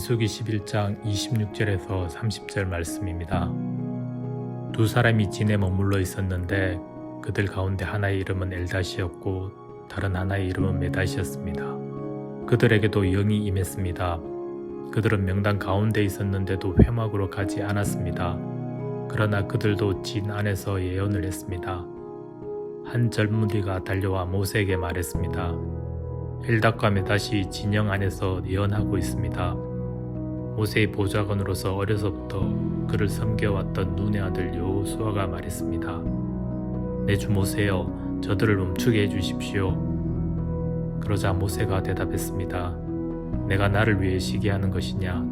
민수기 11장 26절에서 30절 말씀입니다. 두 사람이 진에 머물러 있었는데 그들 가운데 하나의 이름은 엘다시였고 다른 하나의 이름은 메다시였습니다. 그들에게도 영이 임했습니다. 그들은 명당 가운데 있었는데도 회막으로 가지 않았습니다. 그러나 그들도 진 안에서 예언을 했습니다. 한 젊은이가 달려와 모세에게 말했습니다. 엘닥과 메다시 진영 안에서 예언하고 있습니다. 모세의 보좌관으로서 어려서부터 그를 섬겨왔던 눈의 아들 여호수아가 말했습니다. 내 주 모세여 저들을 멈추게 해주십시오. 그러자 모세가 대답했습니다. 내가 나를 위해 시기하는 것이냐?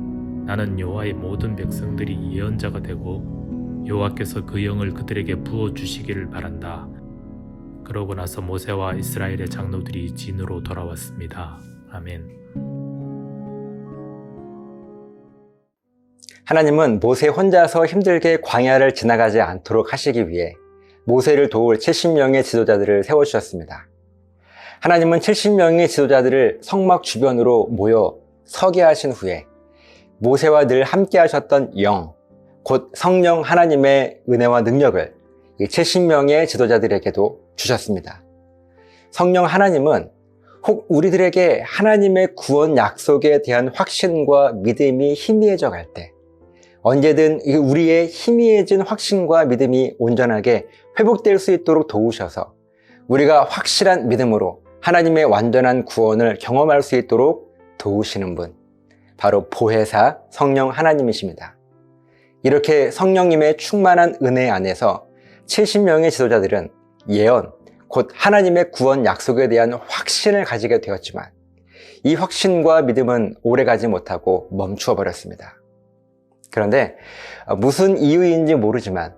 나는 여호와의 모든 백성들이 예언자가 되고 여호와께서 그 영을 그들에게 부어 주시기를 바란다. 그러고 나서 모세와 이스라엘의 장로들이 진으로 돌아왔습니다. 아멘. 하나님은 모세 혼자서 힘들게 광야를 지나가지 않도록 하시기 위해 모세를 도울 70명의 지도자들을 세워주셨습니다. 하나님은 70명의 지도자들을 성막 주변으로 모여 서게 하신 후에 모세와 늘 함께 하셨던 영, 곧 성령 하나님의 은혜와 능력을 이 70명의 지도자들에게도 주셨습니다. 성령 하나님은 혹 우리들에게 하나님의 구원 약속에 대한 확신과 믿음이 희미해져 갈 때, 언제든 우리의 희미해진 확신과 믿음이 온전하게 회복될 수 있도록 도우셔서 우리가 확실한 믿음으로 하나님의 완전한 구원을 경험할 수 있도록 도우시는 분, 바로 보혜사 성령 하나님이십니다. 이렇게 성령님의 충만한 은혜 안에서 70명의 지도자들은 예언, 곧 하나님의 구원 약속에 대한 확신을 가지게 되었지만 이 확신과 믿음은 오래 가지 못하고 멈추어 버렸습니다. 그런데 무슨 이유인지 모르지만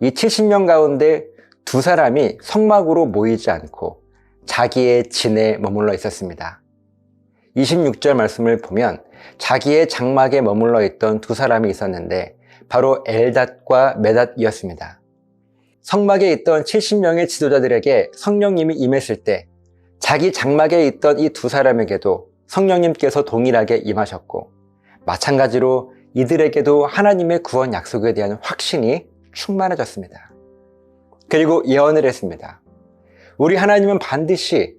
이 70명 가운데 두 사람이 성막으로 모이지 않고 자기의 진에 머물러 있었습니다. 26절 말씀을 보면 자기의 장막에 머물러 있던 두 사람이 있었는데 바로 엘닷과 메닷이었습니다. 성막에 있던 70명의 지도자들에게 성령님이 임했을 때 자기 장막에 있던 이 두 사람에게도 성령님께서 동일하게 임하셨고 마찬가지로 이들에게도 하나님의 구원 약속에 대한 확신이 충만해졌습니다. 그리고 예언을 했습니다. 우리 하나님은 반드시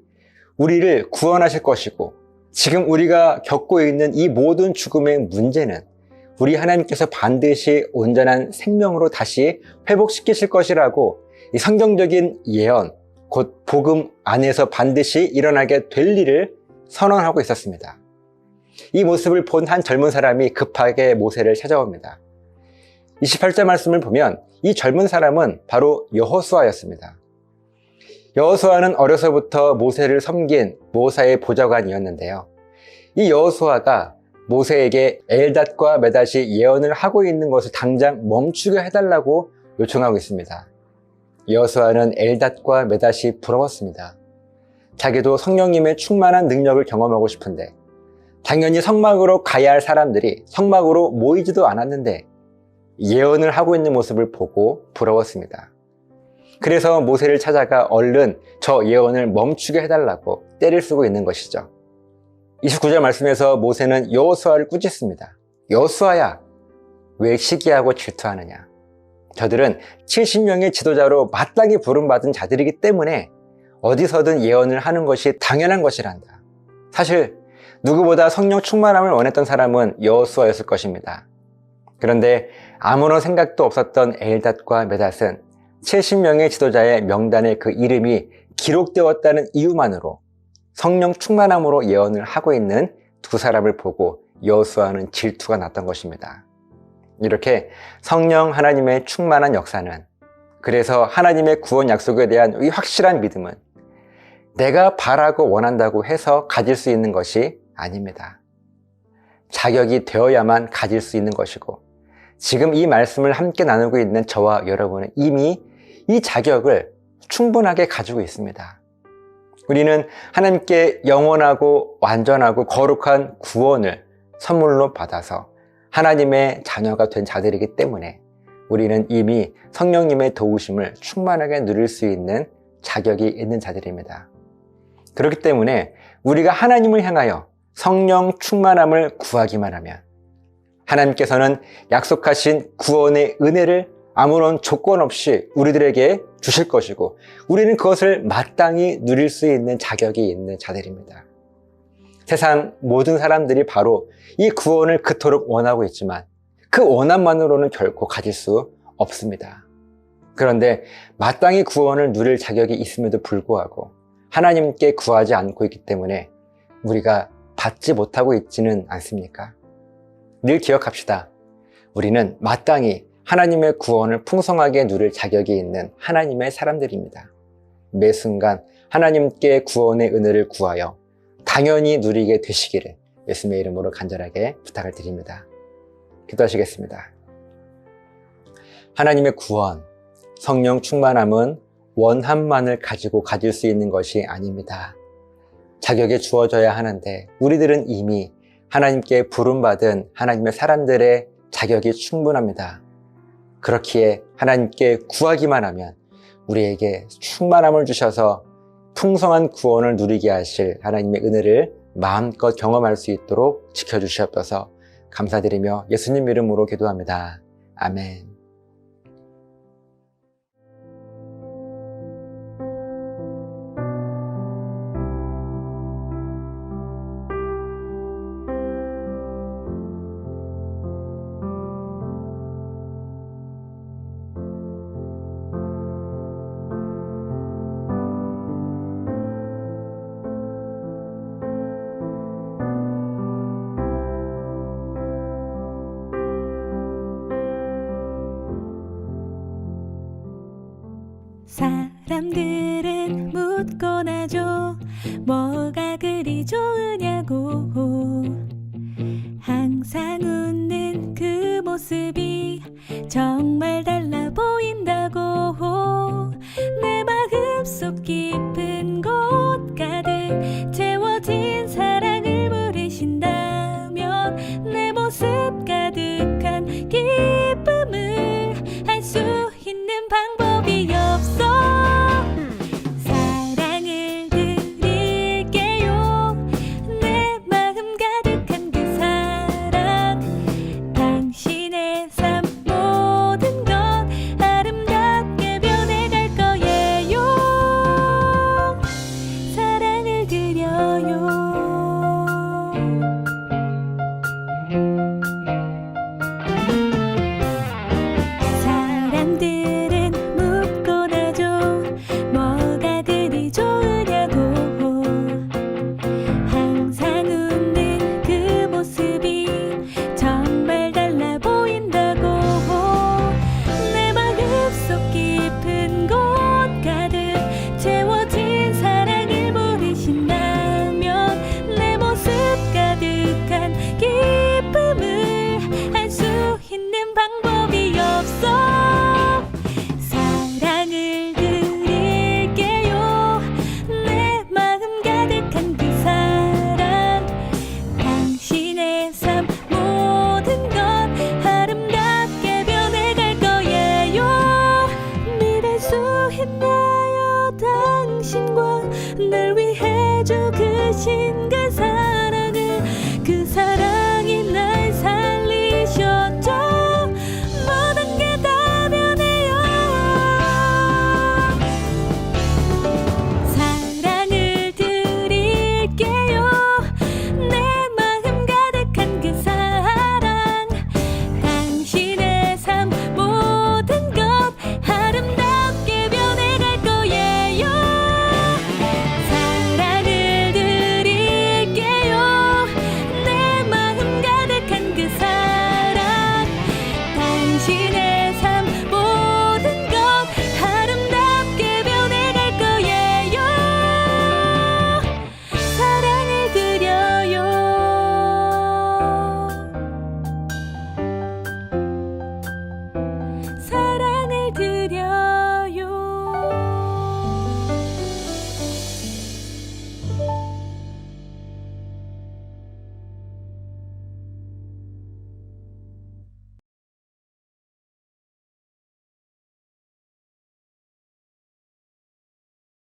우리를 구원하실 것이고 지금 우리가 겪고 있는 이 모든 죽음의 문제는 우리 하나님께서 반드시 온전한 생명으로 다시 회복시키실 것이라고 이 성경적인 예언, 곧 복음 안에서 반드시 일어나게 될 일을 선언하고 있었습니다. 이 모습을 본 한 젊은 사람이 급하게 모세를 찾아옵니다. 28절 말씀을 보면 이 젊은 사람은 바로 여호수아였습니다. 여호수아는 어려서부터 모세를 섬긴 모사의 보좌관이었는데요. 이 여호수아가 모세에게 엘닷과 메닷이 예언을 하고 있는 것을 당장 멈추게 해달라고 요청하고 있습니다. 여호수아는 엘닷과 메닷이 부러웠습니다. 자기도 성령님의 충만한 능력을 경험하고 싶은데 당연히 성막으로 가야 할 사람들이 성막으로 모이지도 않았는데 예언을 하고 있는 모습을 보고 부러웠습니다. 그래서 모세를 찾아가 얼른 저 예언을 멈추게 해달라고 때를 쓰고 있는 것이죠. 29절 말씀에서 모세는 여호수아를 꾸짖습니다. 여호수아야, 왜 시기하고 질투하느냐? 저들은 70명의 지도자로 마땅히 부름받은 자들이기 때문에 어디서든 예언을 하는 것이 당연한 것이란다. 사실 누구보다 성령 충만함을 원했던 사람은 여호수아였을 것입니다. 그런데 아무런 생각도 없었던 엘닷과 메닷은 70명의 지도자의 명단에 그 이름이 기록되었다는 이유만으로 성령 충만함으로 예언을 하고 있는 두 사람을 보고 여호수아는 질투가 났던 것입니다. 이렇게 성령 하나님의 충만한 역사는 그래서 하나님의 구원 약속에 대한 이 확실한 믿음은 내가 바라고 원한다고 해서 가질 수 있는 것이 아닙니다. 자격이 되어야만 가질 수 있는 것이고 지금 이 말씀을 함께 나누고 있는 저와 여러분은 이미 이 자격을 충분하게 가지고 있습니다. 우리는 하나님께 영원하고 완전하고 거룩한 구원을 선물로 받아서 하나님의 자녀가 된 자들이기 때문에 우리는 이미 성령님의 도우심을 충만하게 누릴 수 있는 자격이 있는 자들입니다. 그렇기 때문에 우리가 하나님을 향하여 성령 충만함을 구하기만 하면 하나님께서는 약속하신 구원의 은혜를 아무런 조건 없이 우리들에게 주실 것이고 우리는 그것을 마땅히 누릴 수 있는 자격이 있는 자들입니다. 세상 모든 사람들이 바로 이 구원을 그토록 원하고 있지만 그 원함만으로는 결코 가질 수 없습니다. 그런데 마땅히 구원을 누릴 자격이 있음에도 불구하고 하나님께 구하지 않고 있기 때문에 우리가 받지 못하고 있지는 않습니까? 늘 기억합시다. 우리는 마땅히 하나님의 구원을 풍성하게 누릴 자격이 있는 하나님의 사람들입니다. 매 순간 하나님께 구원의 은혜를 구하여 당연히 누리게 되시기를 예수님의 이름으로 간절하게 부탁을 드립니다. 기도하시겠습니다. 하나님의 구원, 성령 충만함은 원함만을 가지고 가질 수 있는 것이 아닙니다. 자격이 주어져야 하는데 우리들은 이미 하나님께 부름받은 하나님의 사람들의 자격이 충분합니다. 그렇기에 하나님께 구하기만 하면 우리에게 충만함을 주셔서 풍성한 구원을 누리게 하실 하나님의 은혜를 마음껏 경험할 수 있도록 지켜주시옵소서 감사드리며 예수님 이름으로 기도합니다. 아멘. 뭐가 그리 좋으냐고. 항상 웃는 그 모습이 정말 보인다 당신과 날 위해 주그 신가사.